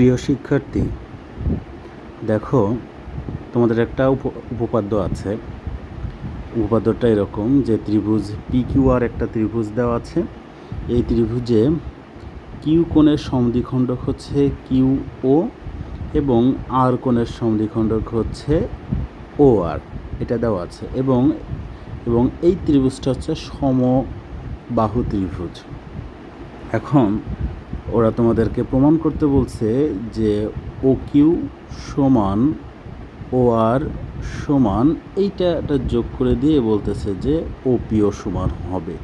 প্রিয় শিক্ষার্থী, দেখো তোমাদের একটা উপ, উপপাদ্য আছে। উপপাদ্যটা এরকম যে ত্রিভুজ পি কিউ আর একটা ত্রিভুজ দেওয়া আছে। এই ত্রিভুজে কিউ কোণের সমদ্বিখণ্ডক হচ্ছে কিউ ও এবং আর কোণের সমদ্বিখণ্ডক হচ্ছে ও আর এটা দেওয়া আছে এবং এবং এই ত্রিভুজটা হচ্ছে সমবাহু ত্রিভুজ। এখন ওরা তোমাদেরকে প্রমাণ করতে বলছে যে ও কিউ সমান ও আর সমান এইটা একটা যোগ করে দিয়ে বলতেছে যে ও পিও সমান হবে।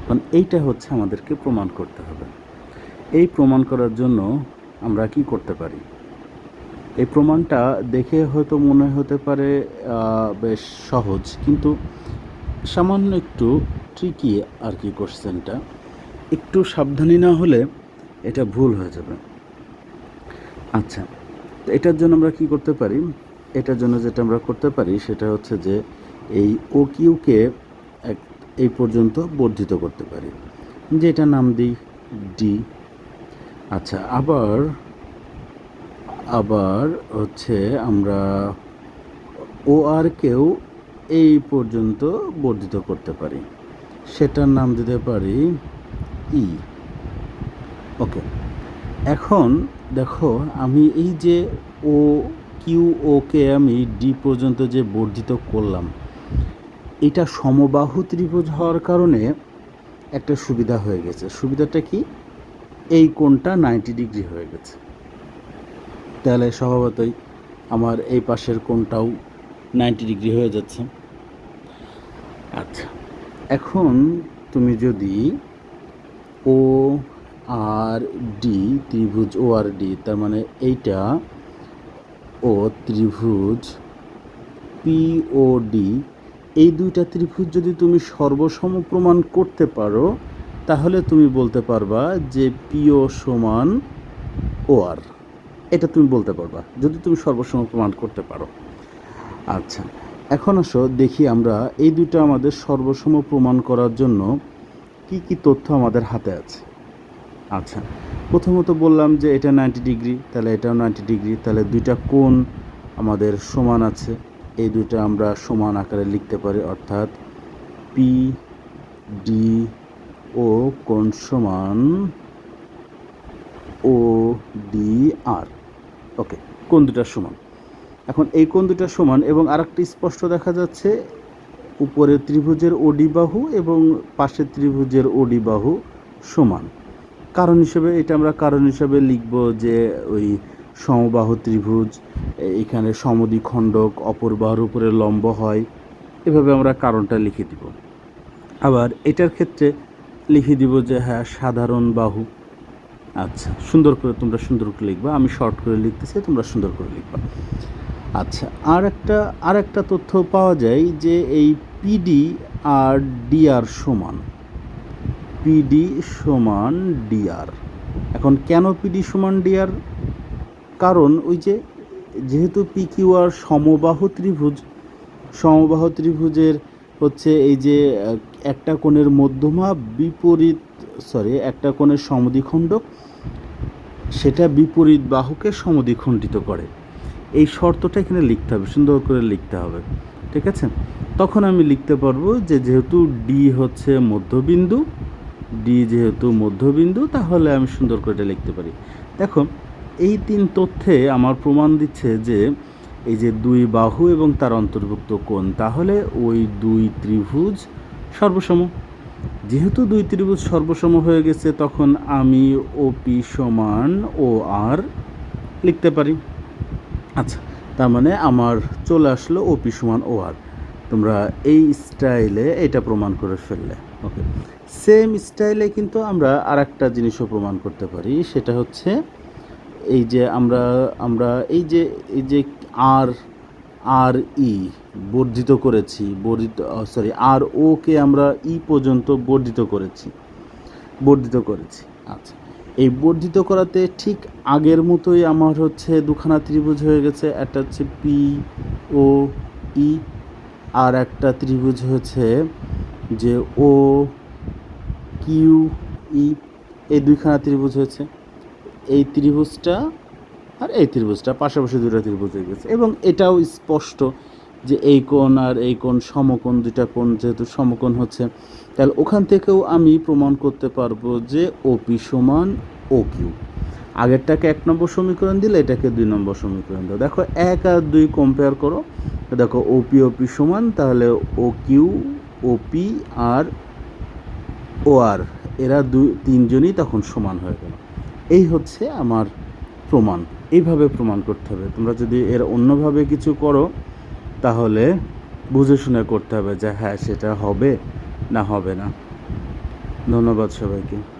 এখন এইটা হচ্ছে আমাদেরকে প্রমাণ করতে হবে। এই প্রমাণ করার জন্য আমরা কি করতে পারি? এই প্রমাণটা দেখে হয়তো মনে হতে পারে বেশ সহজ, কিন্তু সামান্য একটু ট্রিকি আর কি কোশ্চেনটা একটু সাবধানী না হলে এটা ভুল হয়ে যাবে। আচ্ছা তো এটার জন্য আমরা কি করতে পারি? এটার জন্য যেটা আমরা করতে পারি সেটা হচ্ছে যে এই ও কিউকে এক, এই পর্যন্ত বর্ধিত করতে পারি। যে এটা নাম দিই ডি আচ্ছা আবার আবার হচ্ছে আমরা ও আরকেও এই পর্যন্ত বর্ধিত করতে পারি। সেটার নাম দিতে পারি ই ওকে এখন দেখো, আমি এই যে ও কিউ ওকে আমি ডি পর্যন্ত যে বর্ধিত করলাম, এটা সমবাহু ত্রিভুজ হওয়ার কারণে একটা সুবিধা হয়ে গেছে। সুবিধাটা কি? এই কোণটা নাইনটি ডিগ্রি হয়ে গেছে। তাহলে স্বভাবতই আমার এই পাশের কোণটাও নাইনটি ডিগ্রি হয়ে যাচ্ছে। আচ্ছা এখন তুমি যদি ও আর ডি, ত্রিভুজ ও আর ডি, তার মানে এইটা ও ত্রিভুজ, পি ও ডি, এই দুইটা ত্রিভুজ যদি তুমি সর্বসম প্রমাণ করতে পারো, তাহলে তুমি বলতে পারবা যে পিও সমান ও আর। এটা তুমি বলতে পারবা, যদি তুমি সর্বসম প্রমাণ করতে পারো। আচ্ছা এখন আসো, দেখি আমরা এই দুটো আমাদের সর্বসম প্রমাণ করার জন্য কি কি তথ্য আমাদের হাতে আছে। আচ্ছা। প্রথমত বললাম যে এটা নাইনটি ডিগ্রি তাহলে এটাও নাইনটি ডিগ্রি তাহলে দুইটা কোণ আমাদের সমান আছে। এই দুইটা আমরা সমান আকারে লিখতে পারি, অর্থাৎ পি ডি ও কোণ সমান ও ডি আর ওকে কোন দুটার সমান। এখন এই কোন দুটার সমান এবং আরেকটি স্পষ্ট দেখা যাচ্ছে, উপরের ত্রিভুজের ওডি বাহু এবং পাশের ত্রিভুজের ওডি বাহু সমান। কারণ হিসেবে, এটা আমরা কারণ হিসেবে লিখব যে ওই সমবাহু ত্রিভুজ এখানে সমদ্বিখণ্ডক অপর বাহুর উপরে লম্ব হয়। এভাবে আমরা কারণটা লিখে দিব। আবার এটার ক্ষেত্রে লিখে দিব যে হ্যাঁ সাধারণ বাহু। আচ্ছা সুন্দর করে তোমরা সুন্দর করে লিখবা। আমি শর্ট করে লিখতেছি, তোমরা সুন্দর করে লিখবা। আচ্ছা আর একটা আর একটা তথ্য পাওয়া যায় যে এই পিডি আর ডিআর সমান। পিডি সমান ডিআর। এখন কেন পিডি সমান ডিআর? কারণ ওই যে যেহেতু পি কিউ আর সমবাহু ত্রিভুজ, সমবাহু ত্রিভুজের হচ্ছে এই যে একটা কোণের মধ্যমা বিপরীত সরি একটা কোণের সমদ্বিখণ্ডক, সেটা বিপরীত বাহুকে সমদ্বিখণ্ডিত করে। এই শর্তটা এখানে লিখতে হবে, সুন্দর করে লিখতে হবে, ঠিক আছে? তখন আমি লিখতে পারব যে যেহেতু ডি হচ্ছে মধ্যবিন্দু ডি যেহেতু মধ্যবিন্দু, তাহলে আমি সুন্দর করে এটা লিখতে পারি। দেখো, এই তিন তথ্যে আমার প্রমাণ দিচ্ছে যে এই যে দুই বাহু এবং তার অন্তর্ভুক্ত কোণ, তাহলে ওই দুই ত্রিভুজ সর্বসম। যেহেতু দুই ত্রিভুজ সর্বসম হয়ে গেছে, তখন আমি ওপি সমান ও আর লিখতে পারি। আচ্ছা তার মানে আমার চলে আসলো ওপি সমান ও আর তোমরা এই স্টাইলে এটা প্রমাণ করে ফেললে। ওকে সেম স্টাইলে কিন্তু আমরা আর একটা জিনিসও প্রমাণ করতে পারি, সেটা হচ্ছে এই যে আমরা আমরা এই যে এই যে আর আর ই বর্ধিত করেছি, বর্ধিত সরি আর ওকে আমরা ই পর্যন্ত বর্ধিত করেছি বর্ধিত করেছি। আচ্ছা এই বর্ধিত করাতে ঠিক আগের মতোই আমার হচ্ছে দুখানা ত্রিভুজ হয়ে গেছে, একটা হচ্ছে পি ও ই আর একটা ত্রিভুজ হচ্ছে যে ও কিউ ই এই দুইখানা ত্রিভুজ হয়েছে। এই ত্রিভুজটা আর এই ত্রিভুজটা, পাশাপাশি দুটো ত্রিভুজ হয়ে গেছে। এবং এটাও স্পষ্ট যে এই কোণ আর এই কোণ সমকোণ দুটা কোণ যেহেতু সমকোণ হচ্ছে, তাহলে ওখান থেকেও আমি প্রমাণ করতে পারব যে ওপি সমান ও কিউ আগেরটাকে এক নম্বর সমীকরণ দিলে এটাকে দুই নম্বর সমীকরণ দাও। দেখো, এক আর দুই কম্পেয়ার করো। দেখো ওপি ওপি সমান, তাহলে ও কিউ ওপি আর ও আর এরা দু, তিনজনই তখন সমান হয়ে গেল। এই হচ্ছে আমার প্রমাণ। এইভাবে প্রমাণ করতে হবে। তোমরা যদি এর অন্যভাবে কিছু করো, তাহলে বুঝে শুনে করতে হবে যে হ্যাঁ সেটা হবে না হবে না। ধন্যবাদ সবাইকে।